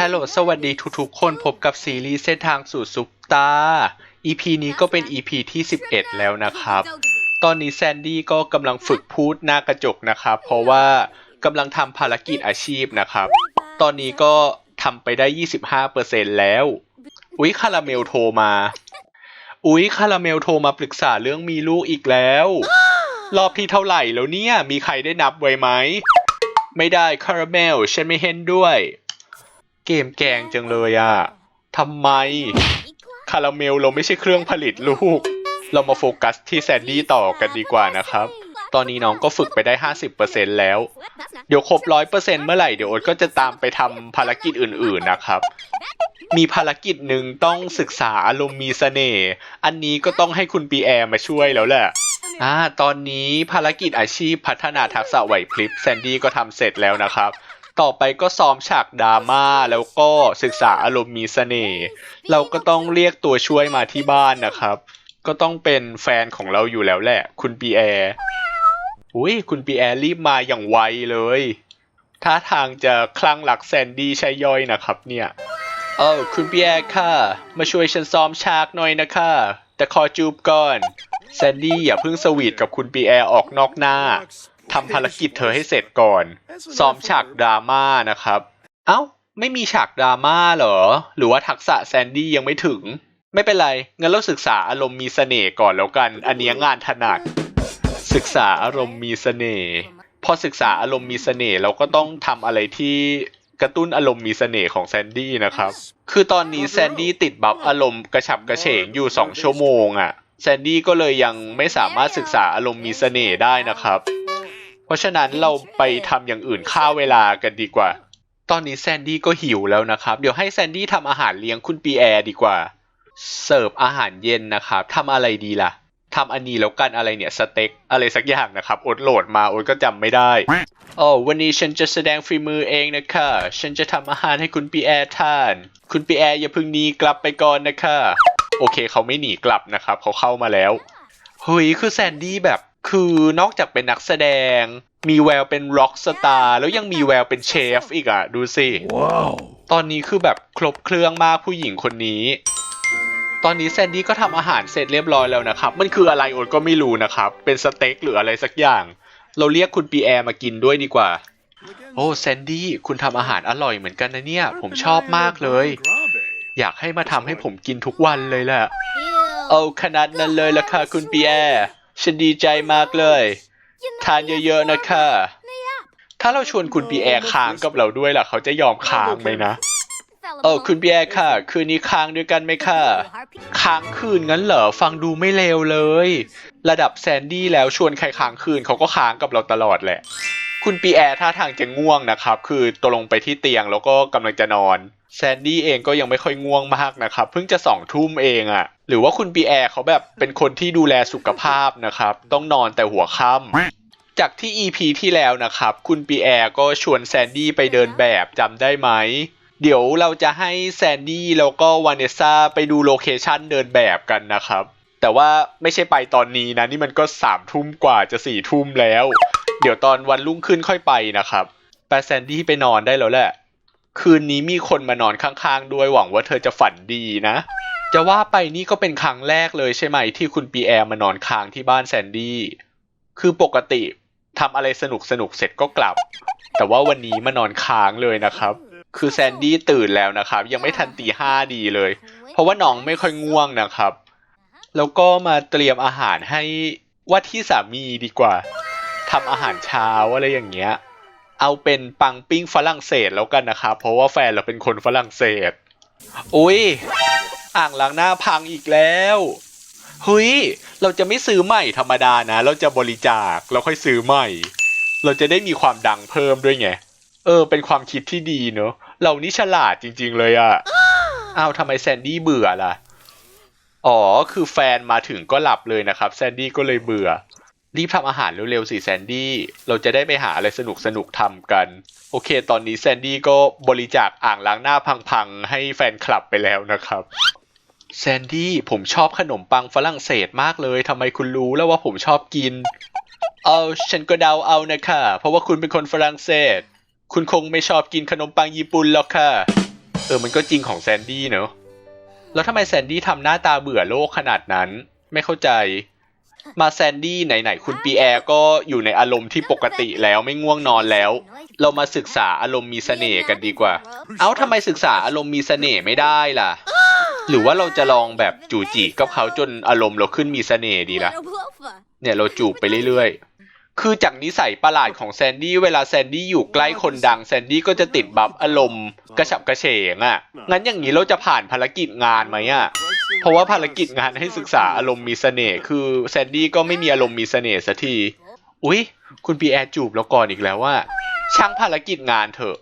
ฮัลโหล สวัสดีทุกๆ คนพบกับซีรีส์เส้นทางสู่ซุปตา EP นี้ก็เป็น EP ที่ 11 แล้วนะครับ ตอนนี้แซนดี้ก็กำลังฝึกพูดหน้ากระจกนะครับ เพราะว่ากำลังทำภารกิจอาชีพนะครับ ตอนนี้ก็ทำไปได้ 25%แล้ว อุ๊ย คาราเมลโทรมา อุ๊ย คาราเมลโทรมาปรึกษาเรื่องมีลูกอีกแล้ว รอบที่เท่าไหร่แล้วเนี่ย มีใครได้นับไว้ไหม ไม่ได้คาราเมล ฉันไม่เห็นด้วย เกมแกงจังเลยอะทำไม คาราเมลเราไม่ใช่เครื่องผลิตลูก เรามาโฟกัสที่แซนดี้ต่อกันดีกว่านะครับ ตอนนี้น้องก็ฝึกไปได้ 50%แล้ว เดี๋ยวครบ 100%เมื่อไหร่ เดี๋ยวโอ๊ตก็จะตามไปทำภารกิจอื่นๆนะครับ มีภารกิจหนึ่งต้องศึกษาอารมณ์มีเสน่ห์ อันนี้ก็ต้องให้คุณปีแอร์มาช่วยแล้วแหละอ่าตอนนี้ภารกิจอาชีพพัฒนาทักษะไหวพริบแซนดี้ก็ทำเสร็จแล้วนะครับ ต่อไปก็ซ้อมฉากดราม่าแล้วก็ศึกษาอารมณ์มีเสน่ห์เราก็ต้องเรียกตัวช่วยมาที่บ้านนะครับ ก็ต้องเป็นแฟนของเราอยู่แล้วแหละ คุณปีแอร์อุ้ยคุณปีแอร์รีบมาอย่างไวเลยท่าทางจะคลั่งรักแซนดี้ใช่ย่อยนะครับเนี่ยเออคุณปีแอร์ค่ะ มาช่วยฉันซ้อมฉากหน่อยนะคะ แต่ขอจูบก่อนแซนดี้อย่าเพิ่งสวีทกับคุณปีแอร์ออกนอกหน้า ทำภารกิจเธอให้เสร็จก่อน ซ้อมฉากดราม่านะครับ เอ้า ไม่มีฉากดราม่าเหรอ หรือว่าทักษะแซนดี้ยังไม่ถึง ไม่เป็นไร งั้นเราศึกษาอารมณ์มีเสน่ห์ก่อนแล้วกัน อันนี้งานถนัด ศึกษาอารมณ์มีเสน่ห์ พอศึกษาอารมณ์มีเสน่ห์เราก็ต้องทำอะไรที่กระตุ้นอารมณ์มีเสน่ห์ของแซนดี้นะครับ คือตอนนี้แซนดี้ติดบัฟอารมณ์กระฉับกระเฉงอยู่สองชั่วโมงอะ่ะ แซนดี้ก็เลยยังไม่สามารถศึกษาอารมณ์มีเสน่ห์ได้นะครับ เพราะฉะนั้นเราไปทำอย่างอื่นฆ่าเวลากันดีกว่า ตอนนี้แซนดี้ก็หิวแล้วนะครับ เดี๋ยวให้แซนดี้ทำอาหารเลี้ยงคุณปีแอร์ดีกว่า เสิร์ฟอาหารเย็นนะครับทำอะไรดีล่ะทำอันนี้แล้วกันอะไรเนี่ยสเต็กอะไรสักอย่างนะครับอดโหลดมาอดก็จำไม่ได้อ๋อวันนี้ฉันจะแสดงฝีมือเองนะคะ ฉันจะทำอาหารให้คุณปีแอร์ทาน คุณปีแอร์อย่าเพิ่งหนีกลับไปก่อนนะคะ โอเคเขาไม่หนีกลับนะครับเขาเข้ามาแล้วเฮ้ยคือแซนดี้แบบ คือนอกจากเป็นนักแสดง มีแววเป็นร็อกสตาร์แล้วยังมีแววเป็นเชฟอีกอะดูสิ Wow. ตอนนี้คือแบบครบเครื่องมากผู้หญิงคนนี้ ตอนนี้แซนดี้ก็ทำอาหารเสร็จเรียบร้อยแล้วนะครับ มันคืออะไรโอ๊ตก็ไม่รู้นะครับ เป็นสเต็กหรืออะไรสักอย่าง เราเรียกคุณปีแอร์มากินด้วยดีกว่า โอ้แซนดี้คุณทำอาหารอร่อยเหมือนกันนะเนี่ย ผมชอบมากเลย อยากให้มาทำให้ผมกินทุกวันเลยแหละเอาขนาดนั้นเลยละค่ะคุณปีแอร์ ฉันดีใจมากเลย ทานเยอะๆนะคะ ถ้าเราชวนคุณปีแอร์ค้างกับเราด้วยล่ะ เขาจะยอมค้างไหมนะ เออคุณปีแอร์ค่ะ คืนนี้ค้างด้วยกันไหมค่ะ ค้างคืนงั้นเหรอ ฟังดูไม่เลวเลย ระดับแซนดี้แล้วชวนใครค้างคืนเขาก็ค้างกับเราตลอดแหละ คุณปีแอร์ท่าทางจะง่วงนะครับ คือตกลงไปที่เตียงแล้วก็กำลังจะนอน แซนดี้เองก็ยังไม่ค่อยง่วงมากนะครับ เพิ่งจะสองทุ่มเองอะ หรือว่าคุณปีแอร์เขาแบบเป็นคนที่ดูแลสุขภาพนะครับ ต้องนอนแต่หัวค่ำจากที่ EP ที่แล้วนะครับ คุณปีแอร์ก็ชวนแซนดี้ไปเดินแบบจำได้ไหม เดี๋ยวเราจะให้แซนดี้แล้วก็วานเนสซ่าไปดูโลเคชันเดินแบบกันนะครับ แต่ว่าไม่ใช่ไปตอนนี้นะ นี่มันก็สามทุ่มกว่าจะสี่ทุ่มแล้ว เดี๋ยวตอนวันรุ่งขึ้นค่อยไปนะครับ ไปแซนดี้ไปนอนได้แล้วแหละ คืนนี้มีคนมานอนข้างๆ ด้วยหวังว่าเธอจะฝันดีนะ จะว่าไปนี่ก็เป็นครั้งแรกเลยใช่ไหมที่คุณปีแอร์มานอนค้างที่บ้านแซนดี้คือปกติทำอะไรสนุกสนุกๆเสร็จก็กลับ แต่ว่าวันนี้มานอนค้างเลยนะครับ คือแซนดี้ตื่นแล้วนะครับ ยังไม่ทันตีห้าดีเลย เพราะว่าน้องไม่ค่อยง่วงนะครับ แล้วก็มาเตรียมอาหารให้ว่าที่สามีดีกว่าทำอาหารเช้าอะไรอย่างเงี้ย เอาเป็นปังปิ้งฝรั่งเศสแล้วกันนะครับ เพราะว่าแฟนเราเป็นคนฝรั่งเศส อุ้ยอ่างล้างหน้าพังอีกแล้วเฮ้ยเราจะไม่ซื้อใหม่ธรรมดานะ เราจะบริจาคแล้วค่อยซื้อใหม่ เราจะได้มีความดังเพิ่มด้วยไง เออ เป็นความคิดที่ดีเนอะเรานี่ฉลาดจริง ๆ เลยอะอ้าวทำไมแซนดี้เบื่อล่ะ อ๋อ คือแฟนมาถึงก็หลับเลยนะครับ แซนดี้ก็เลยเบื่อ รีบทำอาหารเร็วๆสิแซนดี้ เราจะได้ไปหาอะไรสนุกๆทำกัน โอเค ตอนนี้แซนดี้ก็บริจาคอ่างล้างหน้าพังๆ ให้แฟนคลับไปแล้วนะครับ แซนดี้ผมชอบขนมปังฝรั่งเศสมากเลยทำไมคุณรู้แล้วว่าผมชอบกิน เอาฉันก็เดาเอานะคะ เพราะว่าคุณเป็นคนฝรั่งเศส คุณคงไม่ชอบกินขนมปังญี่ปุ่นหรอกค่ะ เออมันก็จริงของแซนดี้เนอะแล้วทำไมแซนดี้ทำหน้าตาเบื่อโลกขนาดนั้น ไม่เข้าใจ มาแซนดี้ไหนๆคุณปีแอร์ก็อยู่ในอารมณ์ที่ปกติแล้วไม่ง่วงนอนแล้ว เรามาศึกษาอารมณ์มีเสน่ห์กันดีกว่า เอ้าทำไมศึกษาอารมณ์มีเสน่ห์ไม่ได้ล่ะ หรือว่าเราจะลองแบบจูจีกับเขาจนอารมณ์เราขึ้นมีเสน่ห์ดีล่ะ เนี่ยเราจูบไปเรื่อยๆ คือจากนิสัยประหลาดของแซนดี้เวลาแซนดี้อยู่ใกล้คนดังแซนดี้ก็จะติดบัฟอารมณ์กระฉับกระเฉงอะ่ะ งั้นอย่างนี้เราจะผ่านภารกิจงานไหมอะ่ะ เพราะว่าภารกิจงานให้ศึกษาอารมณ์มีเสน่ห์คือแซนดี้ก็ไม่มีอารมณ์มีเสน่ห์สักที อุ๊ย คุณปีแอร์จูบเราก่อนอีกแล้วว่า ช่างภารกิจงานเถอะ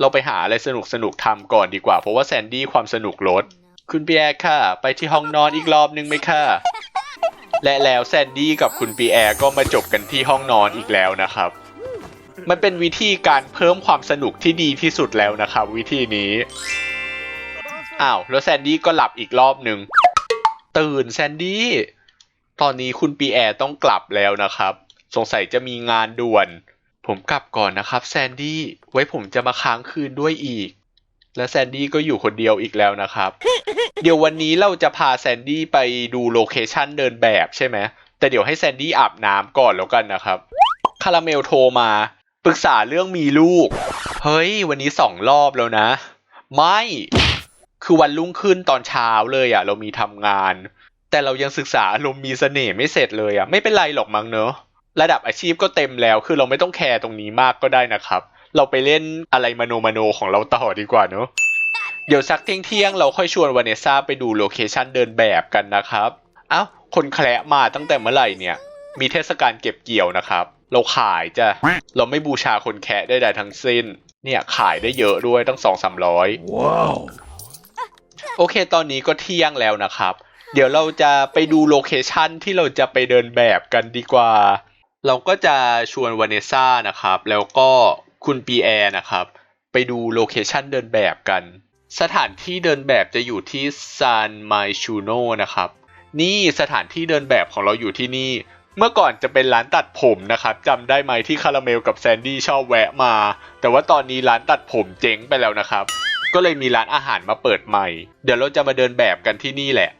เราไปหาอะไรสนุกสนุกๆทำก่อนดีกว่า เพราะว่าแซนดี้ความสนุกลด คุณปีแอร์ค่ะ ไปที่ห้องนอนอีกรอบนึงไหมค่ะ และแล้วแซนดี้กับคุณปีแอร์ก็มาจบกันที่ห้องนอนอีกแล้วนะครับ มันเป็นวิธีการเพิ่มความสนุกที่ดีที่สุดแล้วนะครับวิธีนี้ อ้าว แล้วแซนดี้ก็หลับอีกรอบหนึ่ง ตื่นแซนดี้ ตอนนี้คุณปีแอร์ต้องกลับแล้วนะครับ สงสัยจะมีงานด่วน ผมกลับก่อนนะครับแซนดี้ ไว้ผมจะมาค้างคืนด้วยอีก และแซนดี้ก็อยู่คนเดียวอีกแล้วนะครับ เดี๋ยววันนี้เราจะพาแซนดี้ไปดูโลเคชันเดินแบบใช่ไหมแต่เดี๋ยวให้แซนดี้อาบน้ำก่อนแล้วกันนะครับ คาราเมลโทรมา ปรึกษาเรื่องมีลูก เฮ้ย วันนี้สองรอบแล้วนะ ไม่ คือวันรุ่งขึ้นตอนเช้าเลยอะ่ะเรามีทำงาน แต่เรายังศึกษาอารมณ์มีเสน่ห์ไม่เสร็จเลยอะ่ะไม่เป็นไรหรอกมั้งเนอะระดับอาชีพก็เต็มแล้ว คือเราไม่ต้องแคร์ตรงนี้มากก็ได้นะครับ เราไปเล่นอะไรมโนมโนของเราต่อดีกว่าเนอะเดี๋ยวสักเที่ยงเที่ยงๆเราค่อยชวนวานเนซ่าไปดูโลเคชั่นเดินแบบกันนะครับเอ้าคนแคระมาตั้งแต่เมื่อไหร่เนี่ย มีเทศกาลเก็บเกี่ยวนะครับ เราขายจ้ะเราไม่บูชาคนแคะได้ใดทั้งสิ้น เนี่ยขายได้เยอะด้วยตั้งสองสามร้อย Wow. โอเค ตอนนี้ก็เที่ยงแล้วนะครับ เดี๋ยวเราจะไปดูโลเคชั่นที่เราจะไปเดินแบบกันดีกว่า เราก็จะชวนวานเนซ่านะครับ แล้วก็ คุณปีแอร์นะครับ ไปดูโลเคชันเดินแบบกัน สถานที่เดินแบบจะอยู่ที่ซานไมชูโนนะครับ นี่สถานที่เดินแบบของเราอยู่ที่นี่ เมื่อก่อนจะเป็นร้านตัดผมนะครับจำได้ไหมที่คาราเมลกับแซนดี้ชอบแวะมา แต่ว่าตอนนี้ร้านตัดผมเจ๊งไปแล้วนะครับ ก็เลยมีร้านอาหารมาเปิดใหม่ เดี๋ยวเราจะมาเดินแบบกันที่นี่แหละ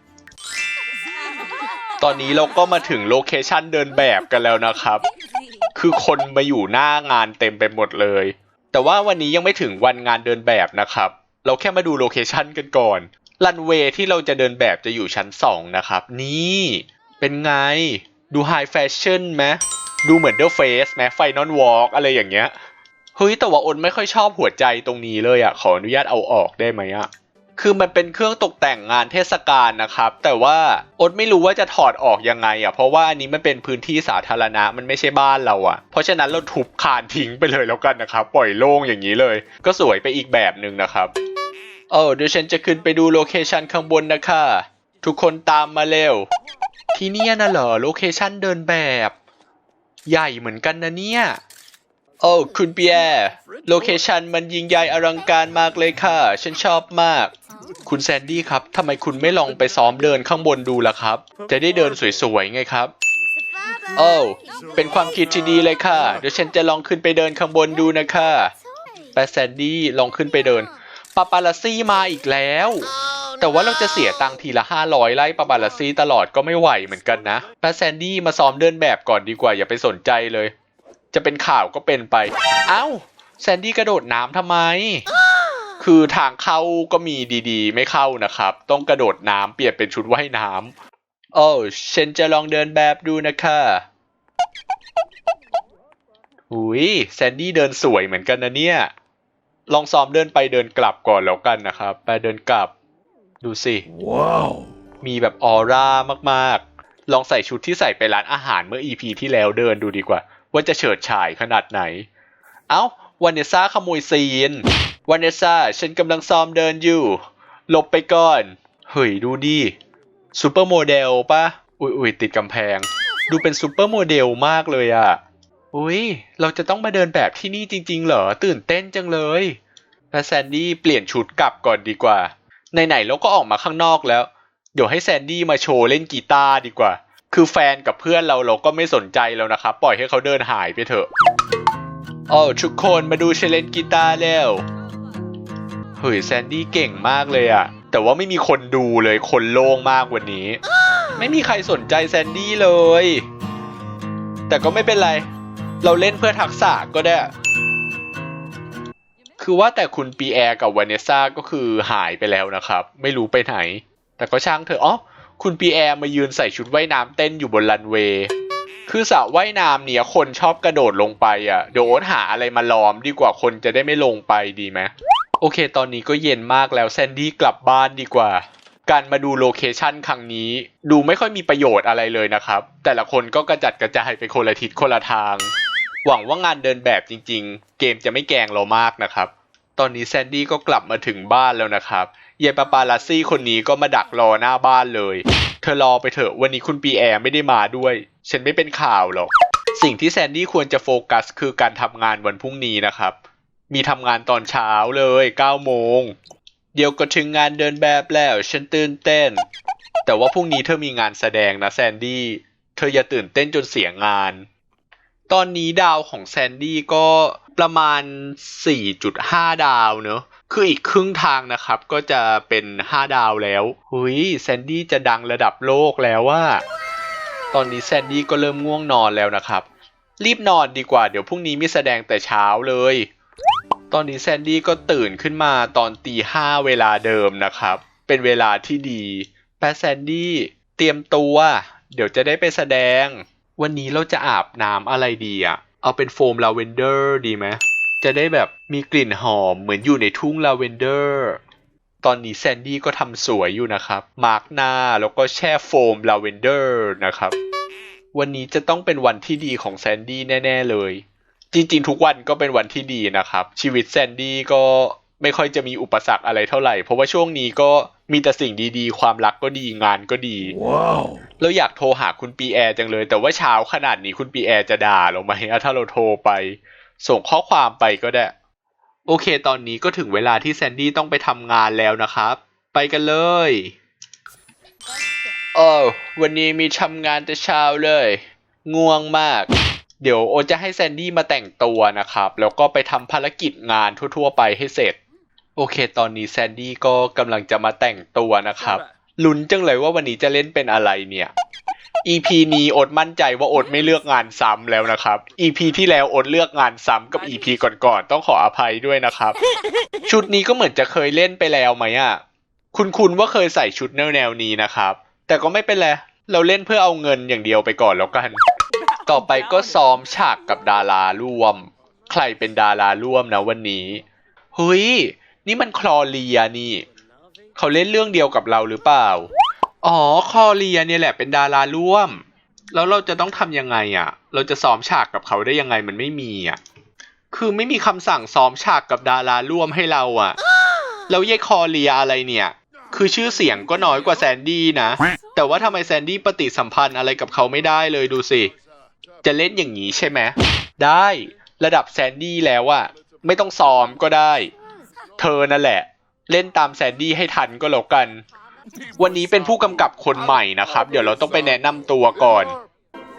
ตอนนี้เราก็มาถึงโลเคชันเดินแบบกันแล้วนะครับ คือคนมาอยู่หน้างานเต็มไปหมดเลย แต่ว่าวันนี้ยังไม่ถึงวันงานเดินแบบนะครับ เราแค่มาดูโลเคชันกันก่อนรันเวย์ที่เราจะเดินแบบจะอยู่ชั้น2นะครับ นี่เป็นไง ดูไฮแฟชั่นไหมดูเหมือนเดอะเฟสไหมไฟนอลวอล์กอะไรอย่างเงี้ยเฮ้ยแต่ว่าอนไม่ค่อยชอบหัวใจตรงนี้เลยอะขออนุญาตเอาออกได้ไหมอะ คือมันเป็นเครื่องตกแต่งงานเทศกาลนะครับ แต่ว่าอดไม่รู้ว่าจะถอดออกยังไงอะเพราะว่าอันนี้มันเป็นพื้นที่สาธารณะมันไม่ใช่บ้านเราอะ เพราะฉะนั้นเราทุบคานทิ้งไปเลยแล้วกันนะครับ ปล่อยโล่งอย่างนี้เลย ก็สวยไปอีกแบบหนึ่งนะครับเออเดี๋ยวฉันจะขึ้นไปดูโลเคชันข้างบนนะคะ ทุกคนตามมาเร็ว ที่เนี่ยนะเหรอโลเคชันเดินแบบ ใหญ่เหมือนกันนะเนี่ย โอ้คุณเปียร์โลเคชันมันยิ่งใหญ่อลังการมากเลยค่ะ ฉันชอบมาก คุณแซนดี้ครับทำไมคุณไม่ลองไปซ้อมเดินข้างบนดูล่ะครับ จะได้เดินสวยๆไงครับ โอ้เป็นความคิดที่ดีเลยค่ะ เดี๋ยวฉันจะลองขึ้นไปเดินข้างบนดูนะคะแปแซนดี้ลองขึ้นไปเดินปาปาลาซี่มาอีกแล้ว แต่ว่าเราจะเสียตังค์ทีละห้าร้อยไล่ปาปาลาซี่ตลอดก็ไม่ไหวเหมือนกันนะแปแซนดี้มาซ้อมเดินแบบก่อนดีกว่าอย่าไปสนใจเลย จะเป็นข่าวก็เป็นไป เอ้าแซนดี้กระโดดน้ำทำไม คือทางเข้าก็มีดีๆ ไม่เข้านะครับ ต้องกระโดดน้ำเปลี่ยนเป็นชุดว่ายน้ำโอ้ฉันจะลองเดินแบบดูนะคะหุยแซนดี้เดินสวยเหมือนกันนะเนี่ย ลองซ้อมเดินไปเดินกลับก่อนแล้วกันนะครับ ไปเดินกลับ ดูสิ Wow. มีแบบออร่ามากๆ ลองใส่ชุดที่ใส่ไปร้านอาหารเมื่อ EP ที่แล้วเดินดูดีกว่า ว่าจะเฉิดฉายขนาดไหน เอ้าวานเนซ่าขโมยซีนวานเนซ่าฉันกำลังซ้อมเดินอยู่ หลบไปก่อน เฮ้ยดูดิซูเปอร์โมเดลปะอุ้ยอุ้ยติดกำแพง ดูเป็นซูเปอร์โมเดลมากเลยอะอุ้ยเราจะต้องมาเดินแบบที่นี่จริง ๆ เหรอ ตื่นเต้นจังเลยและแซนดี้เปลี่ยนชุดกลับก่อนดีกว่าไหนๆเราก็ออกมาข้างนอกแล้ว เดี๋ยวให้แซนดี้มาโชว์เล่นกีตาร์ดีกว่า คือแฟนกับเพื่อนเราเราก็ไม่สนใจแล้วนะครับ ปล่อยให้เขาเดินหายไปเถอะโอ้ทุกคนมาดูฉันเลนกีตาร์แล้วเฮ้ยแซนดี้เก่งมากเลยอะแต่ว่าไม่มีคนดูเลยคนโล่งมากวันนี้ ไม่มีใครสนใจแซนดี้เลย แต่ก็ไม่เป็นไร เราเล่นเพื่อทักษะก็ได้ คือว่าแต่คุณปีแอร์กับวานเนสซ่าก็คือหายไปแล้วนะครับ ไม่รู้ไปไหน แต่ก็ช่างเถอะอ๋อ คุณปีแอร์มายืนใส่ชุดว่ายน้ำเต้นอยู่บนรันเวย์คือสระว่ายน้ำเนี่ยคนชอบกระโดดลงไปอะเดี๋ยวโอ๊ตหาอะไรมาล้อมดีกว่าคนจะได้ไม่ลงไปดีไหมโอเค ตอนนี้ก็เย็นมากแล้วแซนดี้กลับบ้านดีกว่า การมาดูโลเคชันครั้งนี้ ดูไม่ค่อยมีประโยชน์อะไรเลยนะครับ แต่ละคนก็กระจัดกระจายไปคนละทิศคนละทาง หวังว่างานเดินแบบจริง ๆ เกมจะไม่แกงเรามากนะครับ ตอนนี้แซนดี้ก็กลับมาถึงบ้านแล้วนะครับ ยายปาปาลัสซี่คนนี้ก็มาดักรอหน้าบ้านเลย เธอรอไปเถอะวันนี้คุณปีแอร์ไม่ได้มาด้วย ฉันไม่เป็นข่าวหรอก สิ่งที่แซนดี้ควรจะโฟกัส คือการทำงานวันพรุ่งนี้นะครับ มีทำงานตอนเช้าเลย9โมง เดี๋ยวก็ถึงงานเดินแบบแล้ว ฉันตื่นเต้น แต่ว่าพรุ่งนี้เธอมีงานแสดงนะแซนดี้ เธออย่าตื่นเต้นจนเสียงาน ตอนนี้ดาวของแซนดี้ก็ประมาณ 4.5 ดาวเนอะ คืออีกครึ่งทางนะครับ ก็จะเป็น5ดาวแล้วหุยแซนดี้จะดังระดับโลกแล้วว่า ตอนนี้แซนดี้ก็เริ่มง่วงนอนแล้วนะครับ รีบนอนดีกว่า เดี๋ยวพรุ่งนี้มีแสดงแต่เช้าเลย ตอนนี้แซนดี้ก็ตื่นขึ้นมาตอนตีห้าเวลาเดิมนะครับ เป็นเวลาที่ดีแปะแซนดี้เตรียมตัว เดี๋ยวจะได้ไปแสดง วันนี้เราจะอาบน้ำอะไรดีอะเอาเป็นโฟมลาเวนเดอร์ดีไหม จะได้แบบมีกลิ่นหอมเหมือนอยู่ในทุ่งลาเวนเดอร์ตอนนี้แซนดี้ก็ทำสวยอยู่นะครับ มาร์กหน้าแล้วก็แช่โฟมลาเวนเดอร์นะครับ วันนี้จะต้องเป็นวันที่ดีของแซนดี้แน่ ๆ เลย จริง ๆ ทุกวันก็เป็นวันที่ดีนะครับ ชีวิตแซนดี้ก็ไม่ค่อยจะมีอุปสรรคอะไรเท่าไหร่ เพราะว่าช่วงนี้ก็มีแต่สิ่งดีๆ ความรักก็ดีงานก็ดี Wow. แล้วอยากโทรหาคุณปีแอร์จังเลย แต่ว่าเช้าขนาดนี้คุณปีแอร์จะด่าเราไหมอะถ้าเราโทรไป ส่งข้อความไปก็ได้ โอเค ตอนนี้ก็ถึงเวลาที่แซนดี้ต้องไปทำงานแล้วนะครับ ไปกันเลยเออวันนี้มีทำงานแต่เช้าเลย ง่วงมาก เดี๋ยวโอจะให้แซนดี้มาแต่งตัวนะครับ แล้วก็ไปทำภารกิจงานทั่วๆ ไปให้เสร็จ โอเค ตอนนี้แซนดี้ก็กำลังจะมาแต่งตัวนะครับลุ้นจังเลยว่าวันนี้จะเล่นเป็นอะไรเนี่ย EP นี้โอดมั่นใจว่าโอดไม่เลือกงานซ้ำแล้วนะครับ EP ที่แล้วโอดเลือกงานซ้ำกับ EP ก่อนๆต้องขออภัยด้วยนะครับ ชุดนี้ก็เหมือนจะเคยเล่นไปแล้วไหมอะ คุณคุณว่าเคยใส่ชุดแนวแนวๆนี้นะครับ แต่ก็ไม่เป็นไร เราเล่นเพื่อเอาเงินอย่างเดียวไปก่อนแล้วกัน ต่อไปก็ซ้อมฉากกับดาราร่วม ใครเป็นดาราร่วมนะวันนี้เฮ้ยนี่มันคลอเรียนี่ เขาเล่นเรื่องเดียวกับเราหรือเปล่า อ๋อคลอเรียเนี่ยแหละเป็นดาราร่วม แล้วเราจะต้องทำยังไงอะ เราจะซ้อมฉากกับเขาได้ยังไงมันไม่มีอะ คือไม่มีคำสั่งซ้อมฉากกับดาราร่วมให้เราอะ แล้วยายคลอเรียอะไรเนี่ย คือชื่อเสียงก็น้อยกว่าแซนดี้นะ แต่ว่าทำไมแซนดี้ปฏิสัมพันธ์อะไรกับเขาไม่ได้เลยดูสิ จะเล่นอย่างนี้ใช่ไหม ได้ระดับแซนดี้แล้วอะไม่ต้องซ้อมก็ได้ เธอนั่นแหละ เล่นตามแซนดี้ให้ทันก็แล้วกัน วันนี้เป็นผู้กำกับคนใหม่นะครับ เดี๋ยวเราต้องไปแนะนำตัวก่อน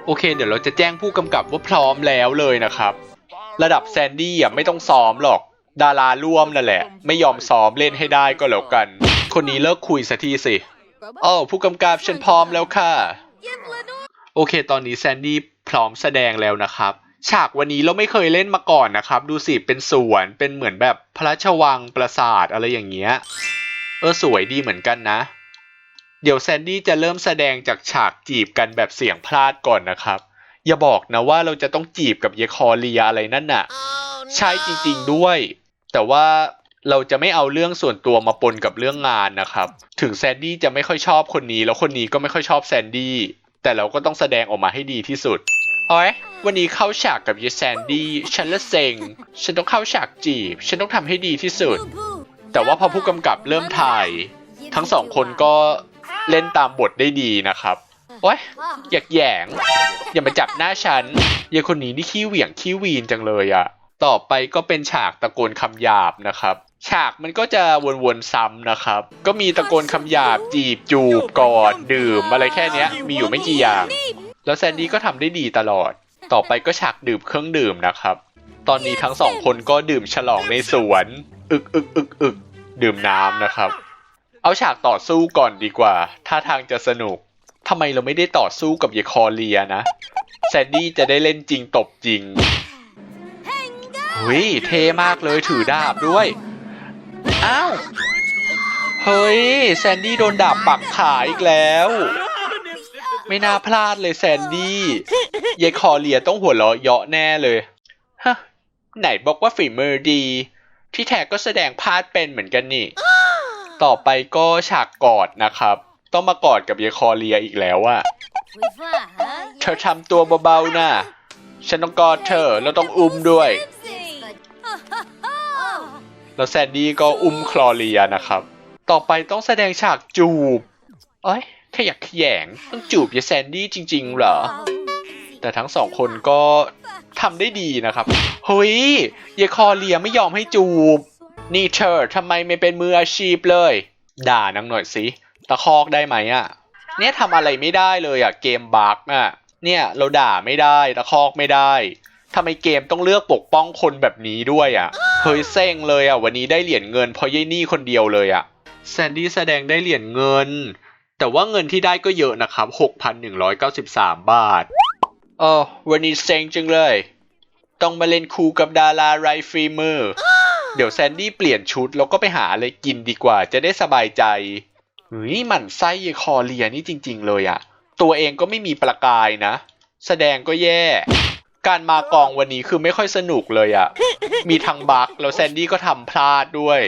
โอเค เดี๋ยวเราจะแจ้งผู้กำกับว่าพร้อมแล้วเลยนะครับ ระดับแซนดี้อะไม่ต้องซ้อมหรอก ดาราร่วมนั่นแหละ ไม่ยอมซ้อมเล่นให้ได้ก็แล้วกัน คนนี้เลิกคุยสักทีสิอ้าวผู้กำกับฉันพร้อมแล้วค่ะ โอเค ตอนนี้แซนดี้พร้อมแสดงแล้วนะครับ ฉากวันนี้เราไม่เคยเล่นมาก่อนนะครับ ดูสิเป็นสวนเป็นเหมือนแบบพระราชวังปราสาทอะไรอย่างเงี้ย เออสวยดีเหมือนกันนะ เดี๋ยวแซนดี้จะเริ่มแสดงจากฉากจีบกันแบบเสียงพลาดก่อนนะครับ อย่าบอกนะว่าเราจะต้องจีบกับเยคอเรียอะไรนั่นน่ะใช่จริงๆด้วย แต่ว่าเราจะไม่เอาเรื่องส่วนตัวมาปนกับเรื่องงานนะครับ ถึงแซนดี้จะไม่ค่อยชอบคนนี้ แล้วคนนี้ก็ไม่ค่อยชอบแซนดี้ แต่เราก็ต้องแสดงออกมาให้ดีที่สุดโอ้ยวันนี้เข้าฉากกับเยแซนดี้ ฉันละเซ็ง ฉันต้องเข้าฉากจีบ ฉันต้องทำให้ดีที่สุด แต่ว่าพอผู้กำกับเริ่มถ่าย ทั้งสองคนก็ เล่นตามบทได้ดีนะครับโอ้ยอยากแหยง อย่ามาจับหน้าฉันยายคนนี้นี่ขี้เหวี่ยงขี้วีนจังเลยอะต่อไปก็เป็นฉากตะโกนคำหยาบนะครับ ฉากมันก็จะวนๆซ้ำนะครับ ก็มีตะโกนคำหยาบจีบจูบกอดดื่มอะไรแค่เนี้ย มีอยู่ไม่กี่อย่าง แล้วแซนดี้ก็ทำได้ดีตลอด ต่อไปก็ฉากดื่มเครื่องดื่มนะครับ ตอนนี้ทั้งสองคนก็ดื่มฉลองในสวน อึกอึกอึกอึกดื่มน้ำนะครับ เอาฉากต่อสู้ก่อนดีกว่า ถ้าทางจะสนุกทำไมเราไม่ได้ต่อสู้กับเยคอเลียนะ แซนดี้จะได้เล่นจริงตบจริงหุยเท่มากเลยถือดาบด้วย อ้าว เฮ้ย แซนดี้โดนดาบปักขาอีกแล้ว ไม่น่าพลาดเลยแซนดี้เยคอเลียต้องหัวเราะเยาะแน่เลย ฮะ ไหนบอกว่าฝีมือดี ที่แท้ก็แสดงพลาดเป็นเหมือนกันนี่ ต่อไปก็ฉากกอดนะครับ ต้องมากอดกับเยคอเลียอีกแล้วอะเธอทำตัวเบาๆนะฉันต้องกอดเธอแล้วต้องอุ้มด้วย แล้วแซนดี้ก็อุ้มคลอเลียนะครับ ต่อไปต้องแสดงฉากจูบเอ้ยขยักขยงต้องจูบยายแซนดี้จริง ๆ เหรอ แต่ทั้งสองคนก็ทำได้ดีนะครับ เฮ้ยยายคอเลียไม่ยอมให้จูบ นี่เธอทำไมไม่เป็นมืออาชีพเลย ด่านางหน่อยสิตะคอกได้ไหมอะเนี่ยทำอะไรไม่ได้เลยอะเกมบั๊กอะเนี่ยเราด่าไม่ได้ตะคอกไม่ได้ทำไมเกมต้องเลือกปกป้องคนแบบนี้ด้วยอะเฮ้ยเซ็งเลยอะวันนี้ได้เหรียญเงินเพราะยายนี่คนเดียวเลยอะแซนดี้แสดงได้เหรียญเงิน แต่ว่าเงินที่ได้ก็เยอะนะครับ6,193 บาทเออวันนี้เซ็งจังเลย ต้องมาเล่นคู่กับดาราไรฟรีมือ เดี๋ยวแซนดี้เปลี่ยนชุดแล้วก็ไปหาอะไรกินดีกว่า จะได้สบายใจเฮ้ยหมันไส้คอเลียนี่จริง ๆ เลยอะตัวเองก็ไม่มีประกายนะ แสดงก็แย่ การมากองวันนี้คือไม่ค่อยสนุกเลยอะมีทั้งบักแล้วแซนดี้ก็ทำพลาดด้วย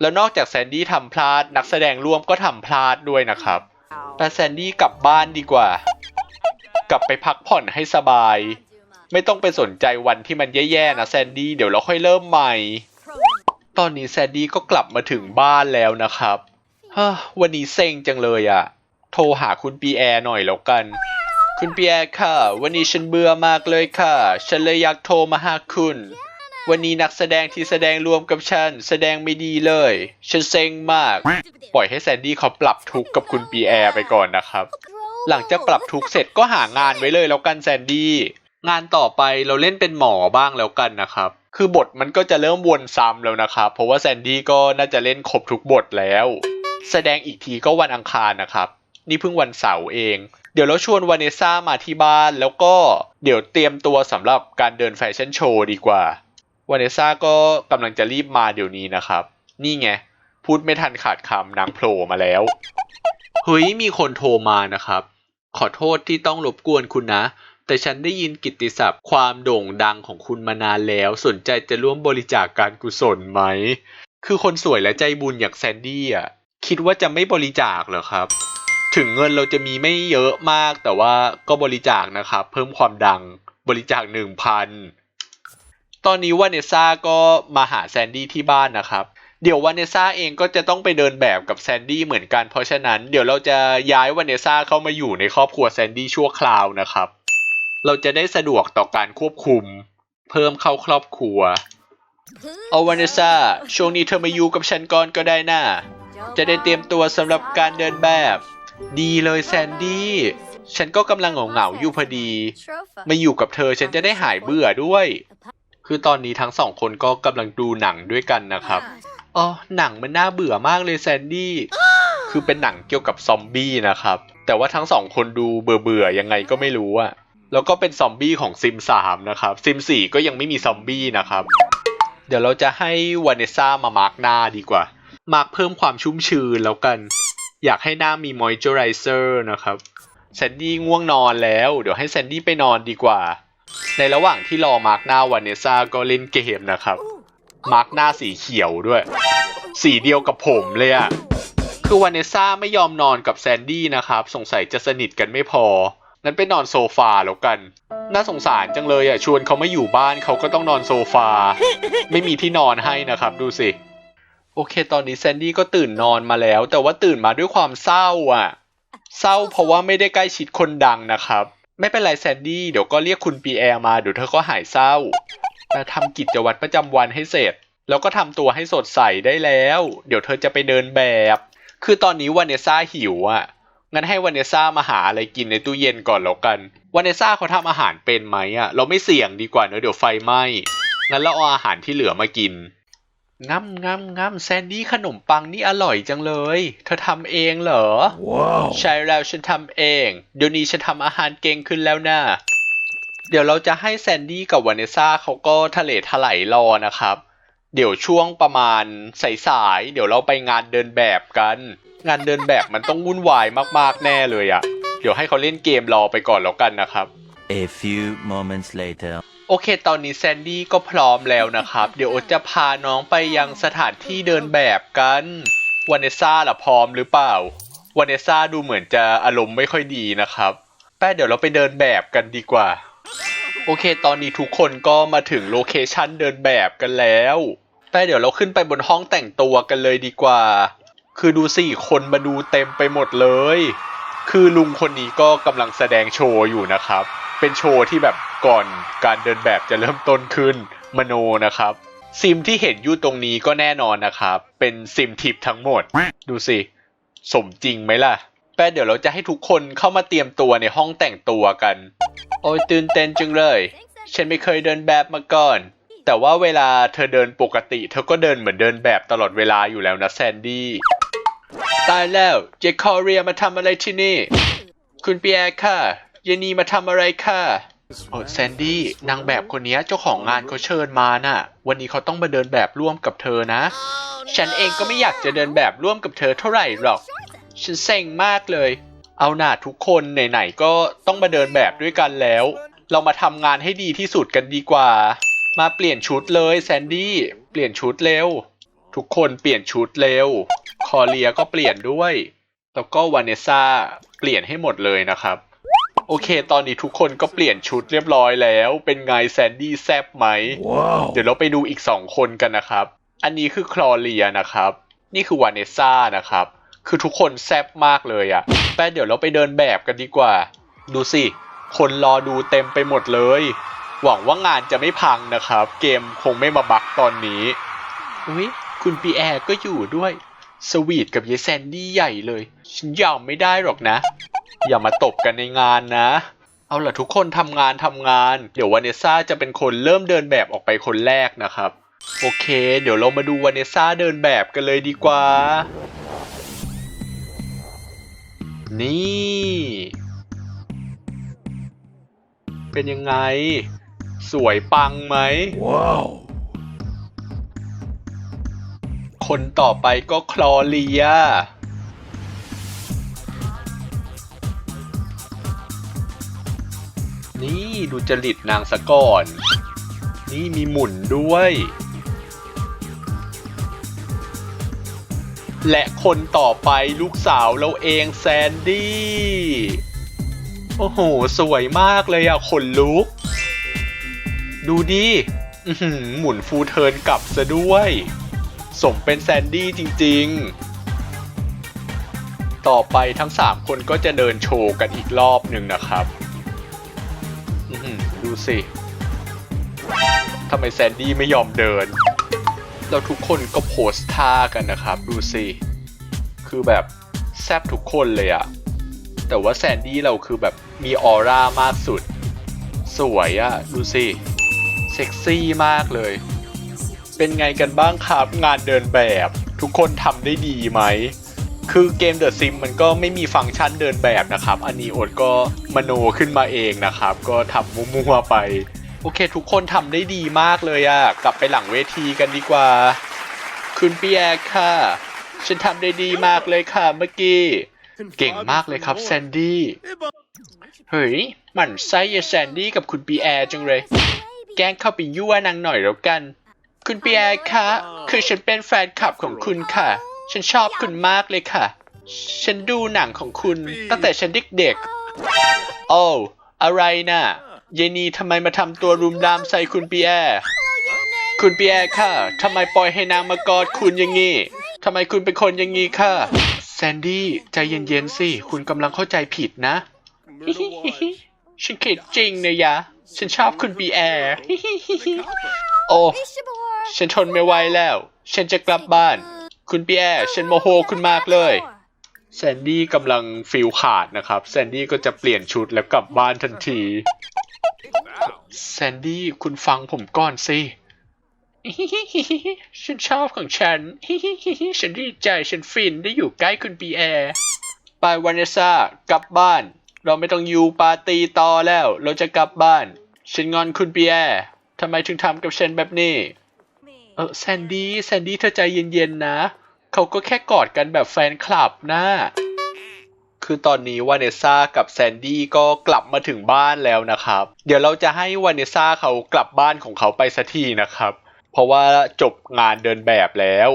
แล้วนอกจากแซนดี้ทำพลาด นักแสดงร่วมก็ทำพลาดด้วยนะครับแต่แซนดี้กลับบ้านดีกว่า กลับไปพักผ่อนให้สบาย ไม่ต้องไปสนใจวันที่มันแย่ๆนะแซนดี้เดี๋ยวเราค่อยเริ่มใหม่ ตอนนี้แซนดี้ก็กลับมาถึงบ้านแล้วนะครับเฮ้อวันนี้เซ็งจังเลยอะโทรหาคุณปีแอร์หน่อยแล้วกัน คุณปีแอร์ค่ะ วันนี้ฉันเบื่อมากเลยค่ะ ฉันเลยอยากโทรมาหาคุณ วันนี้นักแสดงที่แสดงรวมกับฉัน แสดงไม่ดีเลย ฉันเซ็งมาก ปล่อยให้แซนดี้เขาปรับทุกข์กับคุณปีแอร์ไปก่อนนะครับ หลังจากปรับทุกข์เสร็จก็หางานไว้เลยแล้วกันแซนดี้ งานต่อไปเราเล่นเป็นหมอบ้างแล้วกันนะครับ คือบทมันก็จะเริ่มวนซ้ำแล้วนะครับ เพราะว่าแซนดี้ก็น่าจะเล่นครบทุกบทแล้ว แสดงอีกทีก็วันอังคารนะครับ นี่เพิ่งวันเสาร์เอง เดี๋ยวเราชวนวาเนซ่ามาที่บ้านแล้วก็เดี๋ยวเตรียมตัวสำหรับการเดินแฟชั่นโชว์ดีกว่าวาเนซ่าก็กำลังจะรีบมาเดี๋ยวนี้นะครับ นี่ไง พูดไม่ทันขาดคำนางโผล่มาแล้ว เฮ้ยมีคนโทรมานะครับ ขอโทษที่ต้องรบกวนคุณนะ แต่ฉันได้ยินกิตติศัพท์ความโด่งดังของคุณมานานแล้ว สนใจจะร่วมบริจาคการกุศลไหม คือคนสวยและใจบุญอย่างแซนดี้อะ คิดว่าจะไม่บริจาคเหรอครับ ถึงเงินเราจะมีไม่เยอะมาก แต่ว่าก็บริจาคนะครับ เพิ่มความดังบริจาคหนึ่งพันตอนนี้วาเนซ่าก็มาหาแซนดี้ที่บ้านนะครับ เดี๋ยววาเนซ่าเองก็จะต้องไปเดินแบบกับแซนดี้เหมือนกัน เพราะฉะนั้นเดี๋ยวเราจะย้ายวาเนซ่าเข้ามาอยู่ในครอบครัวแซนดี้ชั่วคราวนะครับ เราจะได้สะดวกต่อการควบคุม เพิ่มเข้าครอบครัวเอาวาเนซ่าช่วงนี้เธอมาอยู่กับฉันก่อนก็ได้นะจะได้เตรียมตัวสำหรับการเดินแบบ ดีเลยแซนดี้ฉันก็กำลังเหงาๆอยู่พอดี มาอยู่กับเธอฉันจะได้หายเบื่อด้วย คือตอนนี้ทั้งสองคนก็กำลังดูหนังด้วยกันนะครับอ๋อหนังมันน่าเบื่อมากเลยแซนดี้คือเป็นหนังเกี่ยวกับซอมบี้นะครับ แต่ว่าทั้งสองคนดูเบื่อเบื่อๆยังไงก็ไม่รู้อะ แล้วก็เป็นซอมบี้ของซิมสามนะครับ ซิมสี่ก็ยังไม่มีซอมบี้นะครับ เดี๋ยวเราจะให้วาเนซ่ามามาร์กหน้าดีกว่า มาร์กเพิ่มความชุ่มชื้นแล้วกัน อยากให้หน้ามีมอยเจอไรเซอร์นะครับแซนดี้ง่วงนอนแล้ว เดี๋ยวให้แซนดี้ไปนอนดีกว่า ในระหว่างที่รอมาร์กหน้าวาเนซ่าก็เล่นเกมนะครับมาร์กหน้าสีเขียวด้วย สีเดียวกับผมเลยอะคือวาเนซ่าไม่ยอมนอนกับแซนดี้นะครับ สงสัยจะสนิทกันไม่พอ นั้นไปนอนโซฟาแล้วกัน น่าสงสารจังเลยอะชวนเขามาอยู่บ้านเขาก็ต้องนอนโซฟา ไม่มีที่นอนให้นะครับ ดูสิ โอเค ตอนนี้แซนดี้ก็ตื่นนอนมาแล้ว แต่ว่าตื่นมาด้วยความเศร้าอะ เศร้าเพราะว่าไม่ได้ใกล้ชิดคนดังนะครับ ไม่เป็นไรแซนดี้เดี๋ยวก็เรียกคุณปีแอร์มาเดี๋ยวเธอก็หายเศร้าแต่ทำกิจวัตรประจำวันให้เสร็จ แล้วก็ทำตัวให้สดใสได้แล้ว เดี๋ยวเธอจะไปเดินแบบ คือตอนนี้วาเนซ่าหิวอะ งั้นให้วาเนซ่ามาหาอะไรกินในตู้เย็นก่อนแล้วกันวาเนซ่าเขาทำอาหารเป็นไหมอะ เราไม่เสี่ยงดีกว่าเนอะเดี๋ยวไฟไหม้งั้นเราเอาอาหารที่เหลือมากินงัมงัมงัมแซนดี้ขนมปังนี่อร่อยจังเลย เธอทำเองเหรอ Wow. ใช่แล้วฉันทำเอง เดี๋ยวนี้ฉันทำอาหารเก่งขึ้นแล้วนะเดี๋ยวเราจะให้แซนดี้กับวานเนซ่าเขาก็ทะเลถลายรอนะครับ เดี๋ยวช่วงประมาณสายๆเดี๋ยวเราไปงานเดินแบบกัน งานเดินแบบมันต้องวุ่นวายมากๆแน่เลยอะเดี๋ยวให้เขาเล่นเกมรอไปก่อนแล้วกันนะครับ A few moments later. โอเค ตอนนี้แซนดี้ก็พร้อมแล้วนะครับ เดี๋ยวโอ๊ตจะพาน้องไปยังสถานที่เดินแบบกันวานเนซ่าล่ะพร้อมหรือเปล่าวานเนซ่าดูเหมือนจะอารมณ์ไม่ค่อยดีนะครับ แป้เดี๋ยวเราไปเดินแบบกันดีกว่า โอเค ตอนนี้ทุกคนก็มาถึงโลเคชั่นเดินแบบกันแล้วแป้เดี๋ยวเราขึ้นไปบนห้องแต่งตัวกันเลยดีกว่า คือดูสิคนมาดูเต็มไปหมดเลย คือลุงคนนี้ก็กำลังแสดงโชว์อยู่นะครับ เป็นโชว์ที่แบบก่อนการเดินแบบจะเริ่มต้นขึ้นมโนนะครับ ซิมที่เห็นอยู่ตรงนี้ก็แน่นอนนะครับ เป็นซิมทิปทั้งหมด ดูสิ สมจริงไหมล่ะ แป้เดี๋ยวเราจะให้ทุกคนเข้ามาเตรียมตัวในห้องแต่งตัวกัน โอ้ยตื่นเต้นจังเลย ฉันไม่เคยเดินแบบมาก่อนแต่ว่าเวลาเธอเดินปกติ เธอก็เดินเหมือนเดินแบบตลอดเวลาอยู่แล้วนะแซนดี้ ตายแล้วเจคอเรียมาทำอะไรที่นี่ คุณเปียร์ค่ะเยนีมาทำอะไรค่ะโอ้แซนดี้นางแบบคนนี้เจ้าของงานเขาเชิญมาน่ะ วันนี้เขาต้องมาเดินแบบร่วมกับเธอนะ ฉันเองก็ไม่อยากจะเดินแบบร่วมกับเธอเท่าไหร่หรอก ฉันเซ็งมากเลย เอาหน่าทุกคนไหนๆก็ต้องมาเดินแบบด้วยกันแล้ว เรามาทำงานให้ดีที่สุดกันดีกว่า มาเปลี่ยนชุดเลยแซนดี้เปลี่ยนชุดเร็ว ทุกคนเปลี่ยนชุดเร็ว คอเลียก็เปลี่ยนด้วย แล้วก็วานเนซ่าเปลี่ยนให้หมดเลยนะครับ โอเค ตอนนี้ทุกคนก็เปลี่ยนชุดเรียบร้อยแล้ว เป็นไงแซนดี้แซบไหม Wow. เดี๋ยวเราไปดูอีกสองคนกันนะครับ อันนี้คือคลอเลียนะครับ นี่คือวานเนซ่านะครับ คือทุกคนแซ่บมากเลยอะแต่เดี๋ยวเราไปเดินแบบกันดีกว่า ดูสิ คนรอดูเต็มไปหมดเลย หวังว่างานจะไม่พังนะครับ เกมคงไม่มาบักตอนนี้ อุ้ยคุณปีแอร์ก็อยู่ด้วย สวีทกับเยายแซนดี้ใหญ่เลย ฉันยอมไม่ได้หรอกนะ อย่ามาตบกันในงานนะ เอาล่ะทุกคนทำงานทำงาน เดี๋ยววานเนซ่าจะเป็นคนเริ่มเดินแบบออกไปคนแรกนะครับ โอเค เดี๋ยวเรามาดูวานเนซ่าเดินแบบกันเลยดีกว่า นี่ เป็นยังไง สวยปังไหม Wow. คนต่อไปก็คลอเลีย นี่ดูจริตนางสะก่อน นี่มีหมุนด้วย และคนต่อไปลูกสาวเราเองแซนดี้ โอ้โห สวยมากเลยอะขนลุก ดูดิหมุนฟูเทิร์นกลับซะด้วย สมเป็นแซนดี้จริงๆ ต่อไปทั้ง 3 คนก็จะเดินโชว์กันอีกรอบหนึ่งนะครับดูสิทำไมแซนดี้ไม่ยอมเดิน แล้วทุกคนก็โพสท่ากันนะครับ ดูสิ คือแบบแซบทุกคนเลยอะแต่ว่าแซนดี้เราคือแบบมีออร่ามากสุด สวยอะดูสิ เซ็กซี่มากเลย เป็นไงกันบ้างครับ งานเดินแบบ ทุกคนทำได้ดีไหม คือเกม The Sim มันก็ไม่มีฟังก์ชันเดินแบบนะครับ อันนี้อดก็มโนขึ้นมาเองนะครับ ก็ทำมั่วๆไป โอเค ทุกคนทำได้ดีมากเลยอะกลับไปหลังเวทีกันดีกว่า คุณปีแอร์ค่ะ ฉันทำได้ดีมากเลยค่ะเมื่อกี้ เก่งมากเลยครับแซนดี้เฮ้ยหมั่นไส้ยายแซนดี้กับคุณปีแอร์จังเลย แกล้งเข้าไปยั่วนางหน่อยแล้วกัน คุณปีแอร์คะ คือฉันเป็นแฟนคลับของคุณค่ะ ฉันชอบคุณมากเลยค่ะ ฉันดูหนังของคุณตั้งแต่ฉันเด็กๆ โอ้วอะไรน่ะ เยนีทำไมมาทำตัวรุมรามใส่คุณปีแอร์คุณปีแอร์ค่ะทำไมปล่อยให้นางมากอดคุณอย่างงี้ทำไมคุณเป็นคนอย่างงี้ค่ะ แซนดี้ใจเย็นๆสิ คุณกำลังเข้าใจผิดนะ ฉันคิดจริงนะยะ ฉันชอบคุณปีแอร์ โอ้ ฉันทนไม่ไหวแล้ว ฉันจะกลับบ้าน คุณปีแอร์ฉันโมโหคุณมากเลยแซนดี้กำลังฟิลขาดนะครับ แซนดี้ก็จะเปลี่ยนชุดแล้วกลับบ้านทันที แซนดี้คุณฟังผมก่อนสิฉันชอบของฉัน ฉันดีใจฉันฟินได้อยู่ใกล้คุณปีแอร์ไปวานเนซ่ากลับบ้าน เราไม่ต้องอยู่ปาร์ตี้ต่อแล้ว เราจะกลับบ้าน ฉันงอนคุณปีแอร์ทำไมถึงทำกับฉันแบบนี้ เออแซนดี้แซนดี้เธอใจเย็นๆนะ เขาก็แค่กอดกันแบบแฟนคลับนะ คือตอนนี้วานเนสซ่ากับแซนดี้ก็กลับมาถึงบ้านแล้วนะครับ เดี๋ยวเราจะให้วานเนสซ่าเขากลับบ้านของเขาไปสักทีนะครับ เพราะว่าจบงานเดินแบบแล้ว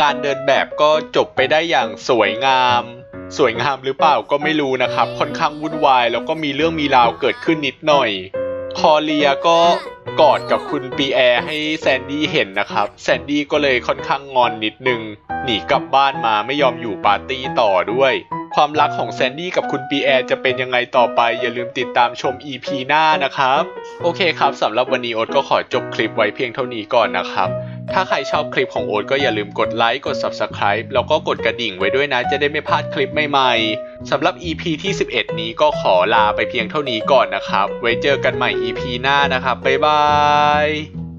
งานเดินแบบก็จบไปได้อย่างสวยงาม สวยงามหรือเปล่าก็ไม่รู้นะครับ ค่อนข้างวุ่นวายแล้วก็มีเรื่องมีราวเกิดขึ้นนิดหน่อย คอเลียก็กอดกับคุณปีแอร์ให้แซนดี้เห็นนะครับ แซนดี้ก็เลยค่อนข้างงอนนิดนึง หนีกลับบ้านมาไม่ยอมอยู่ปาร์ตี้ต่อด้วย ความรักของแซนดี้กับคุณปีแอร์จะเป็นยังไงต่อไป อย่าลืมติดตามชม EP หน้านะครับ โอเคครับสำหรับวันนี้โอ๊ตก็ขอจบคลิปไว้เพียงเท่านี้ก่อนนะครับ ถ้าใครชอบคลิปของโอ๊ตก็อย่าลืมกดไลค์กด Subscribe แล้วก็กดกระดิ่งไว้ด้วยนะ จะได้ไม่พลาดคลิปใหม่ๆสำหรับ EP ที่ 11 นี้ก็ขอลาไปเพียงเท่านี้ก่อนนะครับ ไว้เจอกันใหม่ EP หน้านะครับบ๊ายบาย